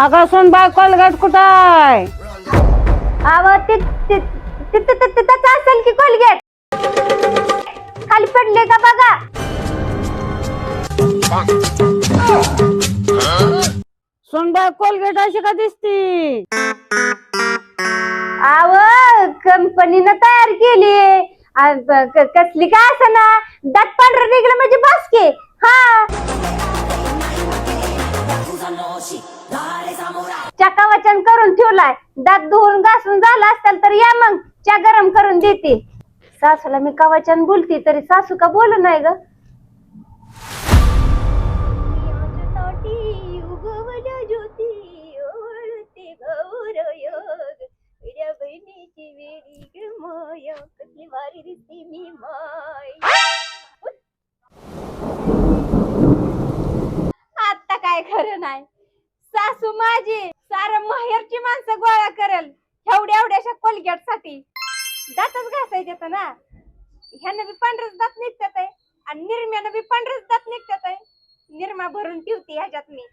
अगं सुनबाई कोलगेट कुठं आहे अव ते ते- ते- ते- असेल की कोलगेट. खाली पडले का बघा. सुनबाई कोलगेट अशी का दिसती? अव कंपनीनं तयार केली. कसली काय असं ना? दात पांढरं निघलं म्हणजे बासके हा. चका वचन करून ठेवलाय. दात धुवून घासून झाला असताल तर या मग. चा गरम करून देते. सासूला मी कवचन बोलते तरी सासू का बोल नाही ग? आता काय खरं नाही. सासू माझी. सार माहेरची माणसं गोळा करेल. एवढ्या एवढ्याशा कोलगेटसाठी. दातच घासायचे ना. ह्यानं बी पांढरच दात निघतात आहे. आणि निरम्यानं बी पांढरच दात निघतात आहे. निरमा भरून ठेवते ह्याच्यात मी.